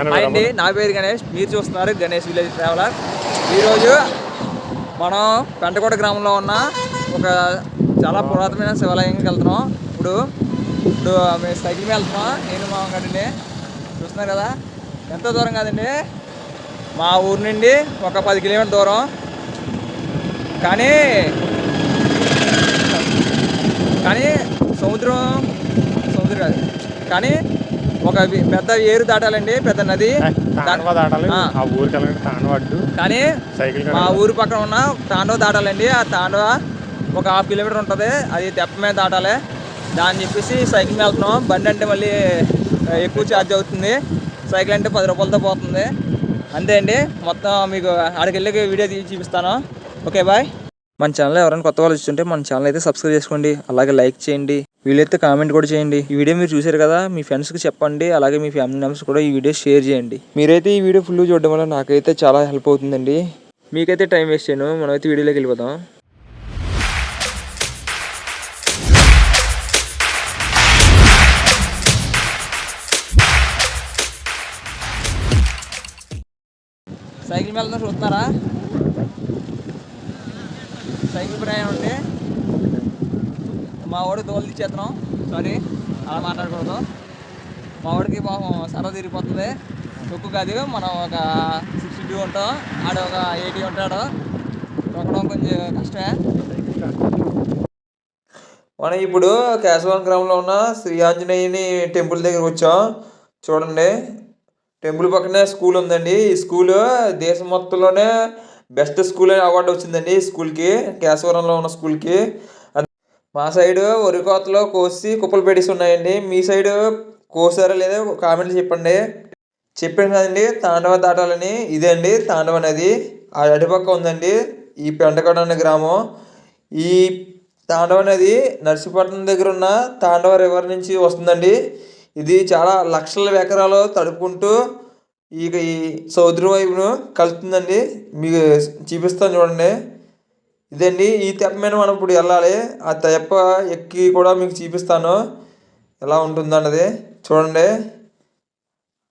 అండి నా పేరు గణేష్ మీరు చూస్తున్నారు గణేష్ విలేజ్ ట్రావెలర్. ఈరోజు మనం పెంటకోట గ్రామంలో ఉన్న ఒక చాలా పురాతనమైన శివాలయంకి వెళ్తున్నాం. ఇప్పుడు ఇప్పుడు మేము సైకిల్ మీద వెళ్తున్నాం. నేను మా గండి చూస్తున్నారు కదా? ఎంతో దూరం కాదండి? మా ఊరు నుండి ఒక పది కిలోమీటర్ దూరం. కానీ కానీ సముద్రం సముద్రం కాదు. కానీ ఒక పెద్ద ఏరు దాటాలండి పెద్ద నది. దాటాలి. ఆ. ఊరికి కానీ సైకిల్ మా ఊరు పక్కన ఉన్న తాండవ దాటాలండి. ఆ తాండవ ఒక హాఫ్ కిలోమీటర్ ఉంటుంది. అది తెప్ప మీద దాటాలి. దాన్ని చెప్పేసి సైకిల్ మీద వెళ్తున్నాం. బండి అంటే మళ్ళీ ఎక్కువ ఛార్జ్ అవుతుంది. సైకిల్ అంటే పది రూపాయలతో పోతుంది. అంతే అండి. మొత్తం మీకు ఆడికి వెళ్ళి వీడియో తీసి చూపిస్తాను. Okay bye. మన ఛానల్ ఎవరైనా కొత్త వాళ్ళు చూస్తుంటే మన ఛానల్ అయితే సబ్స్క్రైబ్ చేసుకోండి. అలాగే లైక్ చేయండి. వీలైతే కామెంట్ కూడా చేయండి. ఈ వీడియో మీరు చూసారు కదా మీ ఫ్రెండ్స్కి చెప్పండి అలాగే మీ ఫ్యామిలీ మెంబర్స్ కూడా ఈ వీడియో షేర్ చేయండి. మీరైతే ఈ వీడియో ఫుల్ చూడడం వల్ల నాకైతే చాలా హెల్ప్ అవుతుందండి. మీకైతే టైం వేస్ట్ చేయను మనమైతే వీడియోలోకి వెళ్ళిపోదాం. సైకిల్ మీద చూస్తున్నారా సైకిల్ ప్రయాణం ఉంటే మా వాడు దోలు తెచ్చేస్తున్నాం సారీ అలా మాట్లాడకూడదు. మా వాడికి పాపం సరదా తిరిగిపోతుంది తొక్కు కాదు మనం ఒక సిక్స్టీ టూ ఉంటాం. ఆడ ఒక ఎయిటీ ఉంటాడు. తొక్కడం కొంచెం కష్టమే. మనం ఇప్పుడు కేశవరం గ్రామంలో ఉన్న శ్రీ ఆంజనేయుని టెంపుల్ దగ్గర వచ్చాం. చూడండి టెంపుల్ పక్కనే స్కూల్ ఉందండి. ఈ స్కూల్ దేశం మొత్తంలోనే బెస్ట్ స్కూల్ అనే అవార్డు వచ్చిందండి ఈ స్కూల్కి కేశవరంలో ఉన్న స్కూల్కి. మా సైడు వరి కోతలో కోసి కుప్పలు పెట్టేసి ఉన్నాయండి మీ సైడు కోసారా లేదా కామెంట్లు చెప్పండి. చెప్పాను కదండి తాండవ దాటాలని ఇదే అండి. తాండవ నది ఆ అటుపక్క ఉందండి. ఈ పెంటకోట అనే గ్రామం. ఈ తాండవ నది నర్సీపట్నం దగ్గర ఉన్న తాండవ రివర్ నుంచి వస్తుందండి. ఇది చాలా లక్షల ఎకరాలు తడుపుకుంటూ ఇక ఈ సముద్రం వైపును కలుతుందండి మీకు చూపిస్తాను చూడండి. ఇదండి ఈ తెప్ప మీద మనం ఇప్పుడు వెళ్ళాలి. ఆ తెప్ప ఎక్కి కూడా మీకు చూపిస్తాను. ఎలా ఉంటుందన్నది. చూడండి.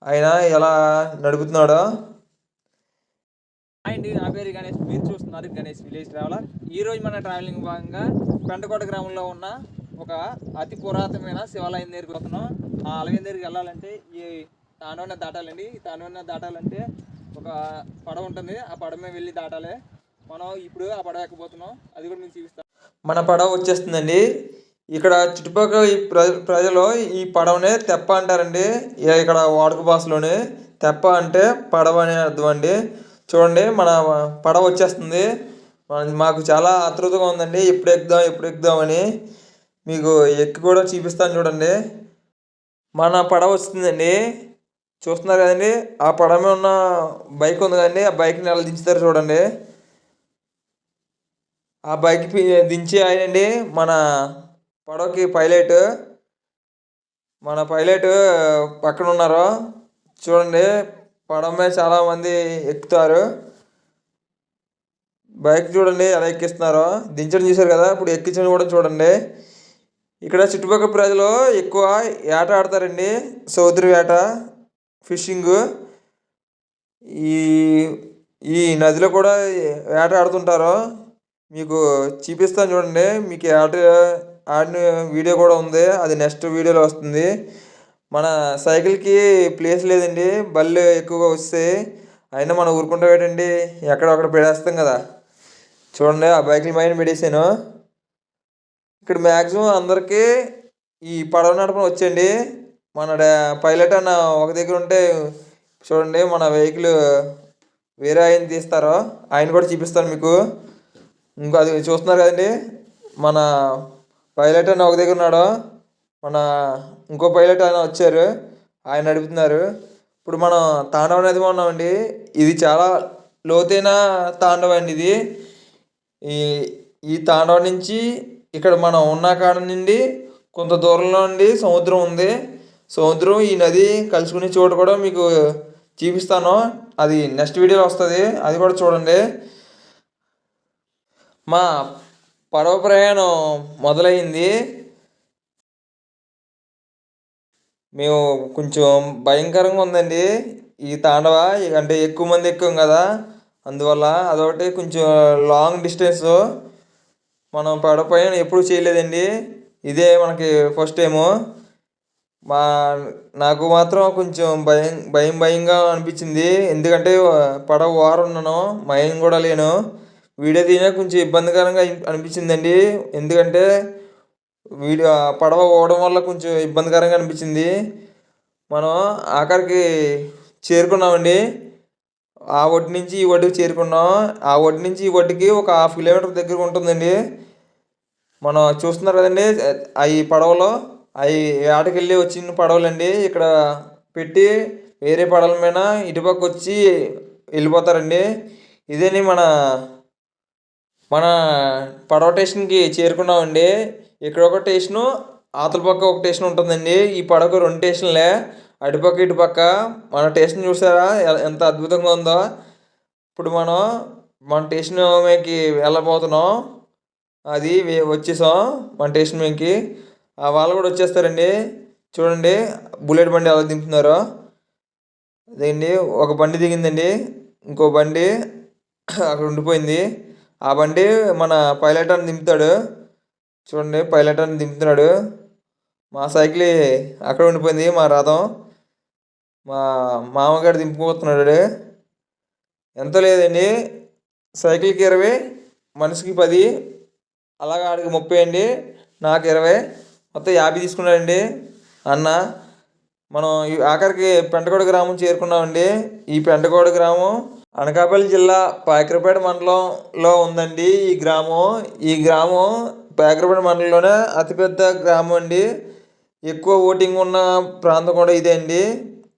ఆయన ఎలా నడుపుతున్నాడో. అండి నా పేరు గణేష్. మీరు చూస్తున్నారు గణేష్ విలేజ్ ట్రావెలర్. ఈ రోజు మన ట్రావెలింగ్ భాగంగా పెంటకోట గ్రామంలో ఉన్న ఒక అతి పురాతనమైన శివాలయం దగ్గరికి వస్తున్నాం. ఆ ఆలయం దగ్గరికి వెళ్ళాలంటే ఈ తాండవన దాటాలండి. ఈ తానున్న దాటాలంటే ఒక పడవ ఉంటుంది. ఆ పడవ వెళ్ళి దాటాలి. మనం ఇప్పుడు ఆ పడవ ఎక్కబోతున్నాం. అది కూడా మీకు చూపిస్తాం. మన పడవ వచ్చేస్తుందండి. ఇక్కడ చుట్టుపక్కల ఈ ప్రజలు ఈ పడవనే తెప్ప అంటారండి. ఇక్కడ వాడుక భాషలోనే తెప్ప అంటే పడవ అనే అర్థం అండి. చూడండి మన పడవ వచ్చేస్తుంది. మాకు చాలా ఆతృతగా ఉందండి. ఎప్పుడు ఎక్కుదాం ఎప్పుడు ఎక్కుదాం అని మీకు ఎక్కి కూడా చూపిస్తాను చూడండి. మన పడవ వస్తుందండి. చూస్తున్నారు కదండి ఆ పడవ మీద ఉన్న బైక్ ఉంది కదండి. ఆ బైక్ని ఎలా దించుతారు చూడండి. ఆ బైక్ దించి ఆయనండి మన పడవకి పైలట్. మన పైలట్ పక్కన ఉన్నారు చూడండి. పడవ మీద చాలామంది ఎక్కుతారు. బైక్ చూడండి ఎలా ఎక్కిస్తున్నారో. దించడం చూశారు కదా ఇప్పుడు ఎక్కించడం కూడా చూడండి. ఇక్కడ చుట్టుపక్కల ప్రజలు ఎక్కువ వేట ఆడతారండి. సముద్ర వేట ఫిషింగ్. ఈ ఈ నదిలో కూడా వేట ఆడుతుంటారు. మీకు చూపిస్తాను చూడండి. మీకు ఆట ఆడిన వీడియో కూడా ఉంది. అది నెక్స్ట్ వీడియోలో వస్తుంది. మన సైకిల్కి ప్లేస్ లేదండి. బళ్ళు ఎక్కువగా వస్తాయి. అయినా మనం ఊరుకుంటా ఏంటండి ఎక్కడొక్కడ పెడేస్తాం కదా. చూడండి ఆ బైకుల పైన పెట్టేసాను ఇక్కడ మ్యాక్సిమం అందరికీ ఈ పడవ నడపడం వచ్చండి. మన పైలట్ అన్న ఒక దగ్గర ఉంటే చూడండి మన వెహికల్ వేరే ఆయన తీస్తారో. ఆయన కూడా చూపిస్తాను మీకు. ఇంకో అది చూస్తున్నారు కదండి. మన పైలట్ అని ఒక దగ్గర ఉన్నాడు. మన ఇంకో పైలట్ ఆయన వచ్చారు. ఆయన నడుపుతున్నారు. ఇప్పుడు మనం తాండవ నది ఉన్నామండి ఇది చాలా లోతైన తాండవ అండి ఇది. ఈ ఈ తాండవ నుంచి ఇక్కడ మనం ఉన్న కాడ నుండి కొంత దూరంలో నుండి సముద్రం ఉంది. సముద్రం ఈ నది కలుసుకునే చోటు కూడా మీకు చూపిస్తాను. అది నెక్స్ట్ వీడియోలో వస్తుంది. అది కూడా చూడండి. మా పడవ ప్రయాణం మొదలైంది. మేము కొంచెం భయంకరంగా ఉందండి. ఈ తాండవ అంటే ఎక్కువ మంది ఎక్కువ కదా. అందువల్ల అదొకటి కొంచెం లాంగ్ డిస్టెన్స్ మనం పడవ ప్రయాణం ఎప్పుడు చేయలేదండి. ఇదే మనకి ఫస్ట్ టైము మా నాకు మాత్రం కొంచెం భయం భయం భయంగా అనిపించింది. ఎందుకంటే పడవ వారం ఉన్నాను భయం కూడా లేను. వీడియో తీయడం కొంచెం ఇబ్బందికరంగా అనిపించిందండి. ఎందుకంటే వీడియో పడవ పోవడం వల్ల కొంచెం ఇబ్బందికరంగా అనిపించింది. మనం ఆఖరికి చేరుకున్నామండి. ఆ ఒడ్డు నుంచి ఈ ఒడ్డుకి చేరుకున్నాం. ఆ ఒడ్డు నుంచి ఈ ఒడ్డుకి ఒక హాఫ్ కిలోమీటర్ దగ్గర ఉంటుందండి. మనం చూస్తున్నారు కదండి అవి పడవలో. అవి వేటకెళ్ళి వచ్చిన పడవలండి. ఇక్కడ పెట్టి వేరే పడవల మీద ఇటుపక్క వచ్చి వెళ్ళిపోతారండి. ఇదేని మన మన పడవ స్టేషన్కి చేరుకున్నామండి. ఇక్కడ ఒక స్టేషను అవతల పక్క ఒక స్టేషన్ ఉంటుందండి. ఈ పడవకు రెండు స్టేషన్లే. అటుపక్క ఇటుపక్క మన స్టేషన్ చూసారా? ఎంత అద్భుతంగా ఉందో. ఇప్పుడు మనం మన స్టేషన్ మీకి వెళ్ళబోతున్నాం. అది వచ్చేసాం మన స్టేషన్ మీకి ఆ వాళ్ళు కూడా వచ్చేస్తారండి. చూడండి బుల్లెట్ బండి ఎలా దింపుతున్నారో. అదేండి ఒక బండి దిగిందండి. ఇంకో బండి అక్కడ ఉండిపోయింది. ఆ బండి మన పైలట్ అని దింపుతాడు. చూడండి పైలట్ అని దింపుతున్నాడు. మా సైకిల్ అక్కడ ఉండిపోయింది మా రథం. మా మామగారు దింపుకుపోతున్నాడు. ఎంత లేదండి. సైకిల్కి ఇరవై మనిషికి పది. అలాగా ఆడికి ముప్పై అండి. నాకు ఇరవై. మొత్తం యాభై తీసుకున్నాడండి. అన్న మనం ఆఖరికి పెంటకోడ గ్రామం చేరుకున్నామండి. ఈ పెంటకోడ గ్రామం అనకాపల్లి జిల్లా పాయకరపేట మండలంలో ఉందండి ఈ గ్రామం. ఈ గ్రామం పాయకరపేట మండలంలోనే అతిపెద్ద గ్రామం అండి. ఎక్కువ ఓటింగ్ ఉన్న ప్రాంతం కూడా ఇదే అండి.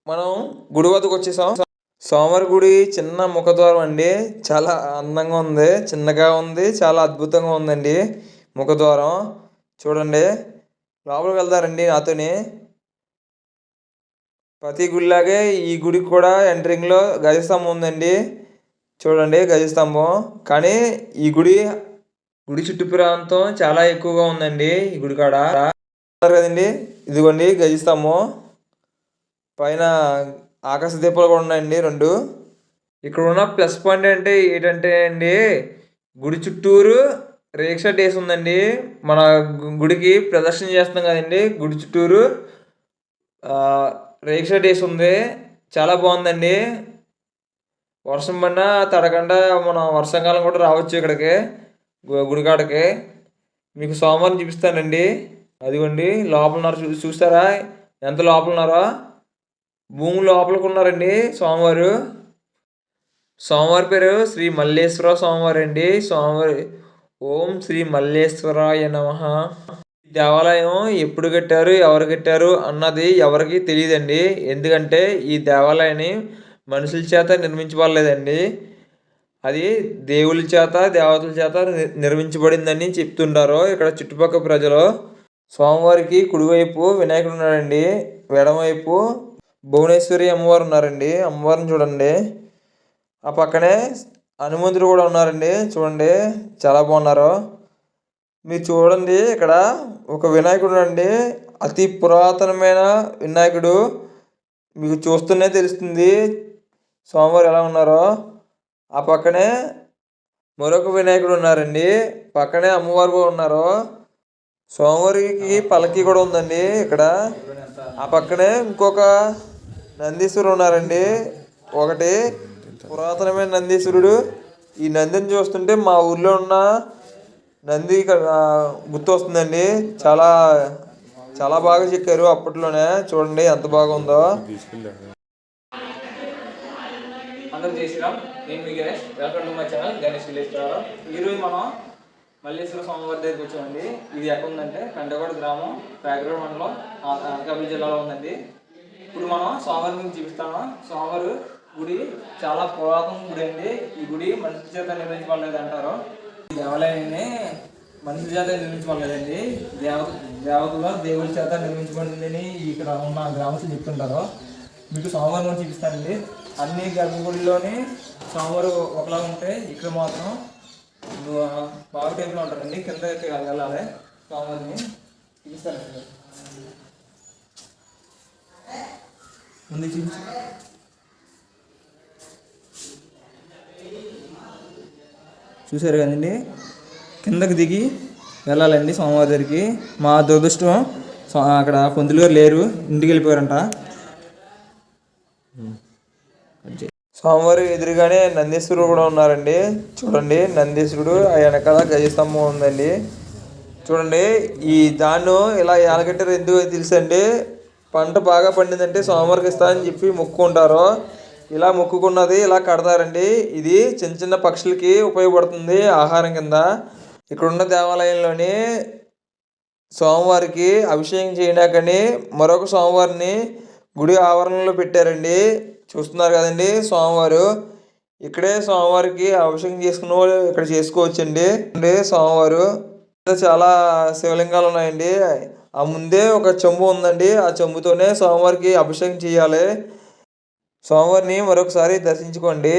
మనం గుడి వద్దకు వచ్చేసాం. సోమవారి గుడి చిన్న ముఖద్వారం అండి. చాలా అందంగా ఉంది. చిన్నగా ఉంది. చాలా అద్భుతంగా ఉందండి ముఖద్వారం. చూడండి. లోపలికి వెళ్తారండి నాతోని. ప్రతి గుడిలాగే ఈ గుడికి కూడా ఎంట్రింగ్లో గజస్తంభం ఉందండి. చూడండి గజస్తంభం కానీ ఈ గుడి గుడి చుట్టూ ప్రాంతం చాలా ఎక్కువగా ఉందండి ఈ గుడి కాడ. కదండి? ఇదిగోండి గజస్తంభం పైన ఆకాశ దీపాలు కూడా ఉన్నాయండి రెండు. ఇక్కడ ఉన్న ప్లస్ పాయింట్ అంటే ఏంటంటే అండి గుడి చుట్టూరు రేక్ డేస్ వేసి ఉందండి. మన గుడికి ప్రదర్శన చేస్తున్నాం కదండి గుడి చుట్టూరు. రేక్ష డేస్ ఉంది. చాలా బాగుందండి. వర్షం పడినా తడకుండా మనం వర్షాకాలం కూడా రావచ్చు ఇక్కడికి గు- గుడికాడకి. మీకు సోమవారం చూపిస్తానండి. అదిగోండి లోపల ఉన్నారు చూ చూస్తారా? ఎంత లోపల ఉన్నారో? భూమి లోపలికి ఉన్నారండి సోమవారు. సోమవారి పేరు శ్రీ మల్లేశ్వర సోమవారం అండి సోమవారి ఓం శ్రీ మల్లేశ్వరాయ నమ. దేవాలయం ఎప్పుడు కట్టారు ఎవరు కట్టారు అన్నది ఎవరికి తెలియదండి. ఎందుకంటే ఈ దేవాలయాన్ని మనుషుల చేత నిర్మించబడలేదండి. అది దేవుళ్ళ చేత దేవతల చేత ని- నిర్మించబడిందని చెప్తుంటారు ఇక్కడ చుట్టుపక్కల ప్రజలు. స్వామివారికి కుడివైపు వినాయకుడు ఉన్నాడండి. ఎడమవైపు భువనేశ్వరి అమ్మవారు ఉన్నారండి. అమ్మవారిని చూడండి. ఆ పక్కనే హనుమంతుడు కూడా ఉన్నారండి. చూడండి. చాలా బాగున్నారు. మీరు చూడండి ఇక్కడ ఒక వినాయకుడు అండి అతి పురాతనమైన వినాయకుడు. మీకు చూస్తూనే తెలుస్తుంది స్వామివారు ఎలా ఉన్నారో. ఆ పక్కనే మరొక వినాయకుడు ఉన్నారండి. పక్కనే అమ్మవారు కూడా ఉన్నారు. స్వామివారికి పలకి కూడా ఉందండి ఇక్కడ. ఆ పక్కనే ఇంకొక నందీశ్వరుడు ఉన్నారండి. ఒకటి పురాతనమైన నందీశ్వరుడు. ఈ నందిని చూస్తుంటే మా ఊర్లో ఉన్న నంది క- ఆ, గుర్తొస్తుందండి. చాలా చాలా బాగా చెక్కారు అప్పట్లోనే. చూడండి ఎంత బాగుందో. అందరూ చేసిరామ్ నేను మీ Ganesh. Welcome to my channel Ganesh village travel ఈరోజు మనం మల్లేశ్వర స్వామివారి దగ్గరికి వచ్చామండి. ఇది ఎక్కడ ఉందంటే కండగోడ గ్రామం పేకరోడ్ మండలం అనకాపల్లి జిల్లాలో ఉందండి. ఇప్పుడు మనం స్వామివారి గురించి చూపిస్తాము? స్వామివారు గుడి చాలా పురాతన గుడి అండి ఈ గుడి మనిషి చేత నిర్మించబడలేదు అంటారు. దేవాలయాన్ని మనిషి చేత నిర్మించుకోలేదండి దేవ దేవతలు దేవుడి చేత నిర్మించబడిందని ఇక్కడ ఉన్న గ్రామస్తులు చెప్తుంటారు. మీకు సోమవారం చూపిస్తానండి. అన్ని గర్భగుడిలోని సోమవారం ఒకలా ఉంటే ఇక్కడ మాత్రం బాగా టైంలో ఉంటారండి కింద వెళ్ళాలి సోమవారిని చూపిస్తానండి. ముందు చూపించు. చూసారు కదండి. కిందకి దిగి వెళ్ళాలండి సోమవారి దగ్గరికి మా దురదృష్టం అక్కడ పొందులు గారు లేరు ఇంటికి వెళ్ళిపోయారంట. స్వామివారి ఎదురుగానే నందీశ్వరుడు కూడా ఉన్నారండి. చూడండి నందీశ్వరుడు ఆ వెనకాల గజస్తంభం ఉందండి. చూడండి ఈ దాన్ని ఇలా ఏలగట్టారు ఎందుకు తెలుసండి? పంట బాగా పండిందంటే సోమవారికి ఇస్తానని చెప్పి మొక్కుకుంటారు. ఇలా మొక్కుకున్నది ఇలా కడతారండి. ఇది చిన్న చిన్న పక్షులకి ఉపయోగపడుతుంది ఆహారం కింద. ఇక్కడున్న దేవాలయంలోని సోమవారికి అభిషేకం చేయడాకని మరొక సోమవారిని గుడి ఆవరణలో పెట్టారండి. చూస్తున్నారు కదండి సోమవారు ఇక్కడే సోమవారికి అభిషేకం చేసుకున్న వాళ్ళు ఇక్కడ చేసుకోవచ్చండి. అండి సోమవారు చాలా శివలింగాలు ఉన్నాయండి. ఆ ముందే ఒక చెంబు ఉందండి. ఆ చెంబుతోనే సోమవారికి అభిషేకం చేయాలి. సోమవారిని మరొకసారి దర్శించుకోండి.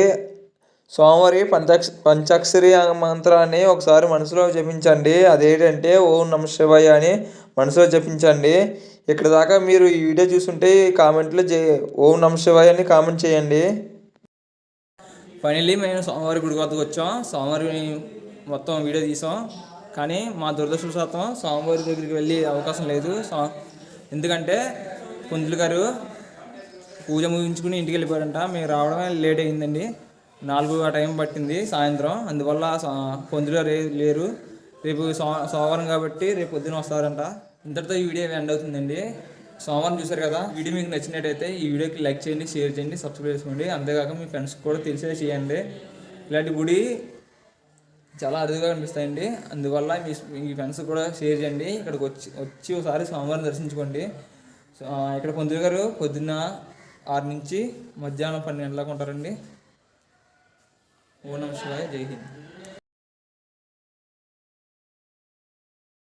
సోమవారి పంచాక్ష పంచాక్షరి మంత్రాన్ని ఒకసారి మనసులో జపించండి. అదేంటంటే ఓం నమ శివాయ అని మనసులో జపించండి. ఇక్కడ దాకా మీరు ఈ వీడియో చూస్తుంటే కామెంట్లో జే ఓం నమ శివాయ అని కామెంట్ చేయండి. ఫైనలీ మేము సోమవారి గుడి వద్దకు వచ్చాం. సోమవారి మొత్తం వీడియో తీసాం. కానీ మా దురదృష్టవశాతం సోమవారి దగ్గరికి వెళ్ళే అవకాశం లేదు. సో ఎందుకంటే కుందులు గారు పూజ ముగించుకుని ఇంటికి వెళ్ళిపోయారంట మేము రావడమే లేట్ అయిందండి. నాలుగు ఆ టైం పట్టింది సాయంత్రం. అందువల్ల సా- పొందులో రే లేరు. రేపు సో సోమవారం కాబట్టి రేపు పొద్దున వస్తారంట. ఇంతటితో ఈ వీడియో ఎండ్ అవుతుందండి. సోమవారం చూసారు కదా వీడియో మీకు నచ్చినట్టయితే ఈ వీడియోకి లైక్ చేయండి షేర్ చేయండి సబ్స్క్రైబ్ చేసుకోండి. అంతేకాక మీ ఫ్రెండ్స్కి కూడా తెలిసే చేయండి. ఇలాంటి గుడి చాలా అరుదుగా కనిపిస్తాయండి. అందువల్ల మీ మీ ఫ్రెండ్స్ కూడా షేర్ చేయండి. ఇక్కడికి వచ్చి వచ్చి ఒకసారి సోమవారం దర్శించుకోండి. సో, ఇక్కడ పొందులు గారు పొద్దున్న ఆరు నుంచి మధ్యాహ్నం పన్నెండు గంటలకు ఉంటారండి. ఓ నమ శివాయ జై హింద్.